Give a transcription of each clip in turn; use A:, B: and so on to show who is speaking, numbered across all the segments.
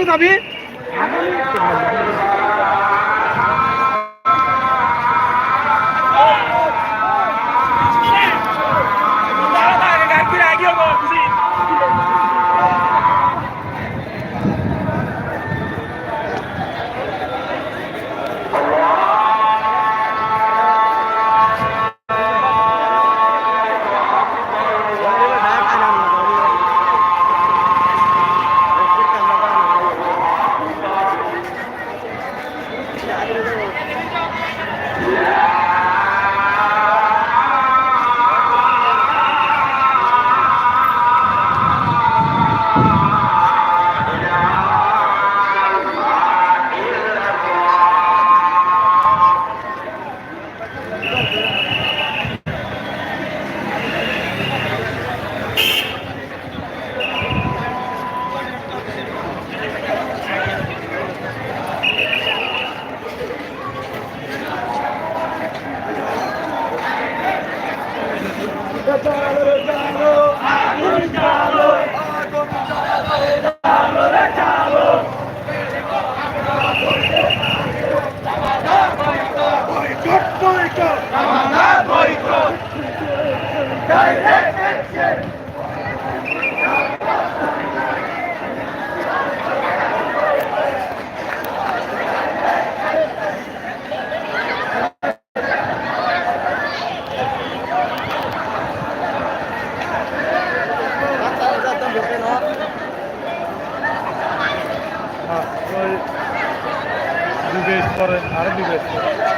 A: আমাদের মাত্র দাবি
B: বিবেশ করেন আরও করেন।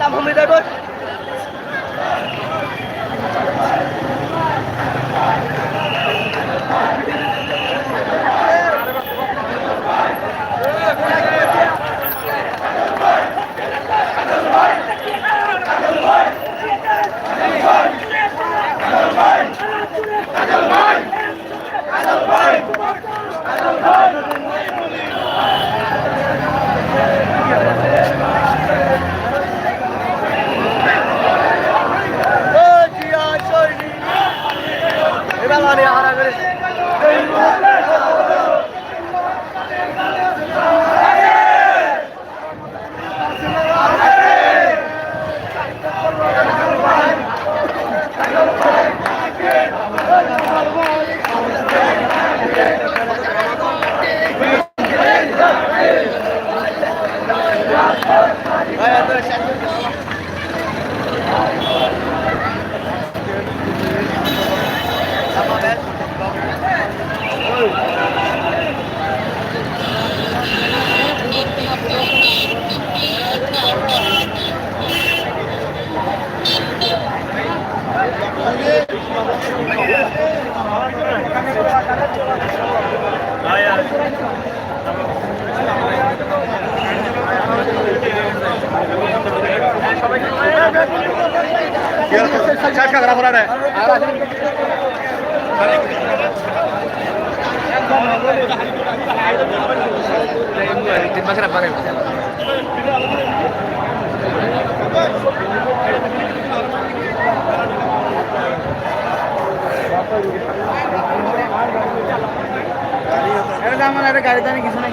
C: দাম আমি দেবো। এবার
A: আমার একটা গাড়ি দানি কিছু নাই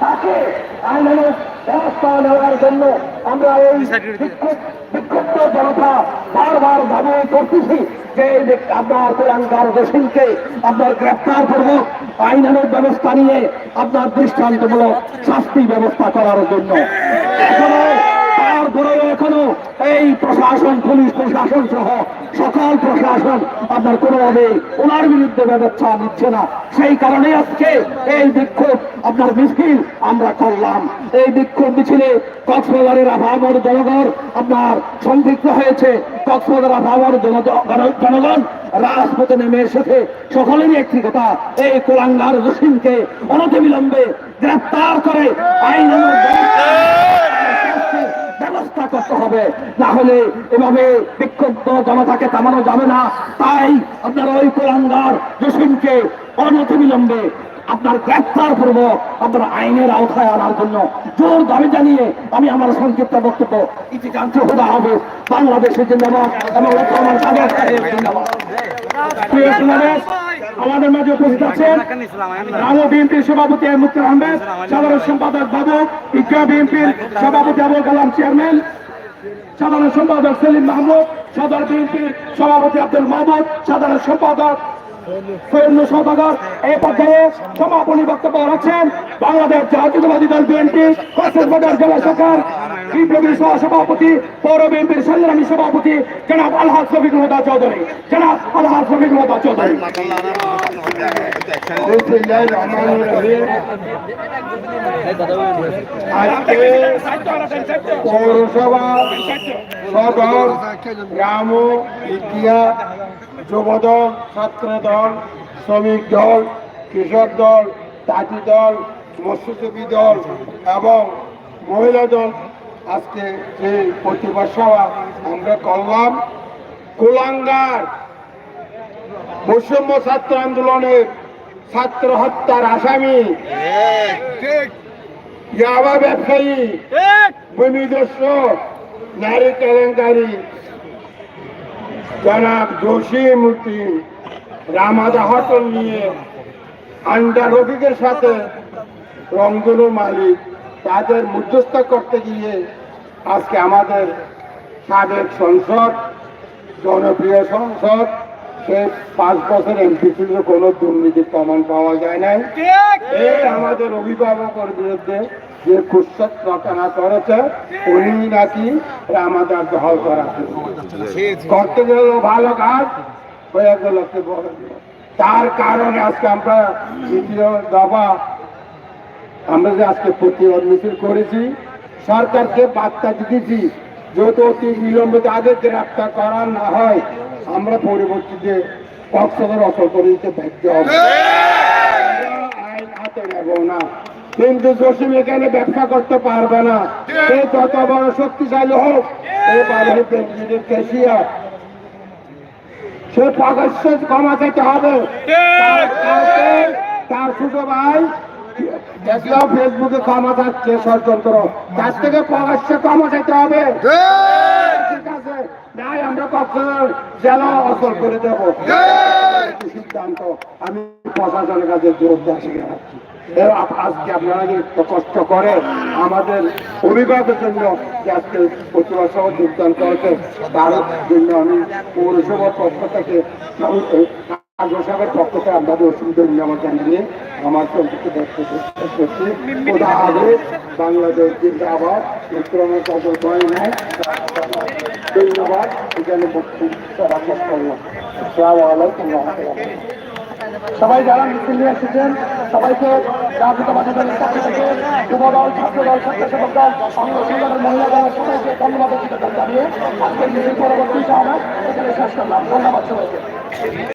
A: তাকে আইনের ব্যবস্থা নেওয়ার জন্য আমরা এই বিক্ষুব্ধ জনতা বারবার দাবি করতেছি যে আপনার কোরআনকার দোষীকে আপনার গ্রেপ্তার করব। আইনানের ব্যবস্থা নিয়ে আপনার দৃষ্টান্তমূলক শাস্তি ব্যবস্থা করার জন্য। তারপরেও এখনও এই প্রশাসন, পুলিশ প্রশাসন সহ সকল প্রশাসন আপনার কোনোভাবে ওনার বিরুদ্ধে ব্যবস্থা নিচ্ছে না। সেই কারণে আজকে এই বিক্ষোভ আপনার মিছিল আমরা করলাম। এই বিক্ষোভ মিছিলে কক্সবাজারের আভাবর জনগণ আপনার সম্পৃক্ত হয়েছে। কক্সবাজার আভাবর জনগণ রাজপথে নেমে এসেছে। সকলেরই একটি কথা এই কোলাঙ্গার জসিমকে অনতিবিলম্বে গ্রেপ্তার করে আইন ব্যবস্থা করতে হবে। না হলে এভাবে বিক্ষুব্ধ জনতাকে থামানো যাবে না। তাই আপনার ওই কোলাঙ্গার জসিমকে অনতিবিলম্বে আপনার গ্রেপ্তার করব আপনার আইনের আওতায় আনার জন্য জোর দাবি জানিয়ে আমি আমার সংক্ষিপ্ত বক্তব্য ইতি জানতে হতে হবে বাংলাদেশের জিন্দাবাদ এবং আমাদের মাঝে উপস্থিত আছেন রামু বিএনপির সভাপতি মুক্তার আহমেদ, সাধারণ সম্পাদক বাবু, ইকরা বিএনপির সভাপতি আবুল কালাম চেয়ারম্যান, সাধারণ সম্পাদক সেলিম মাহমুদ সাধারণ বিএনপির সভাপতি আব্দুল মাহমুদ, সাধারণ সম্পাদক সমাপনী বক্তব্য রাখছেন বাংলাদেশ জাতীয়তাবাদী দল বিএনপি কক্সবাজার জেলা শাখার বিপ্লবী সভাপতি পৌর বিএনপির সংগ্রামী সভাপতি জনাব আলহাজ শফিক রহদা চৌধুরী। জনাব আলহাজ শফিক রহদা চৌধুরী।
D: যুবদল ছাত্র দল শ্রমিক দল, কৃষক দল তাঁতি দল, মৎস্যজীবী দল এবং মহিলা দল আজকে যে প্রতিবাদ সভা আমরা করলাম, কুলাঙ্গার বৈষম্য ছাত্র আন্দোলনের ছাত্র হত্যার আসামি, ইয়াবা ব্যবসায়ী, ভূমিদস্য, নারী কেলেঙ্কারি। জনাব উদ্দিন রামাদা হোটেল নিয়ে আন্ডার রফিকের সাথে রংধনু মালিক তাদের মধ্যস্থ করতে গিয়ে আজকে আমাদের সাবেক সংসদ জনপ্রিয় সংসদ সে পাঁচ বছর এমপি ছিল কোনো দুর্নীতির প্রমাণ পাওয়া যায় নাই। এই আমাদের অভিভাবকের বিরুদ্ধে যে কুৎসত রচনা করেছে উনি নাকি আমাদের দখল করা। করতে গেল ভালো কাজ হয়ে গেল। তার কারণে আজকে আমরা দ্বিতীয় দফা আমরা যে আজকে প্রতিবাদ মিছিল করেছি সরকারকে বার্তা দিতেছি যত অতি বিলম্বিত আগে গ্রেপ্তার করা না হয় আমরা পরবর্তীতে কক্সবাজার অচল করে দিতে বাধ্য হবে। আমরা আইন হাতে নেব না। কিন্তু জসিম এখানে ব্যবসা করতে পারবে না। সে যত বড় শক্তিশালী হোক এই বাড়ির ক্যাশিয়ার সে প্রকাশ্য ক্ষমা চাইতে হবে। তার ছোট ভাই দেখলাম ফেসবুকে ক্ষমা চাচ্ছে ষড়যন্ত্র। তার থেকে প্রকাশ্য ক্ষমা চাইতে হবে। ঠিক আছে। নাই আমরা কক্সবাজার জেলা অচল করে দেব। সিদ্ধান্ত আমি প্রশাসনের কাছে রাখছি। আজকে আপনারা যে কষ্ট করে আমাদের অভিভাবকের জন্য যে আজকে যোগদান করেছে তার জন্য আমি পৌরসভার পক্ষ থেকে আগ্রসাহের পক্ষ থেকে আপনাদের অসুবিধা নিরাময় জানিয়ে আমার সংযুক্ত ব্যক্ত করছি। আগে বাংলাদেশ জিন্দাবাদ, উত্তরণের কাজল হয় নাই। ধন্যবাদ। এখানে সবাই যারা মিছিল নিয়ে এসেছেন, সবাইকে ধন্যবাদ সবাইকে।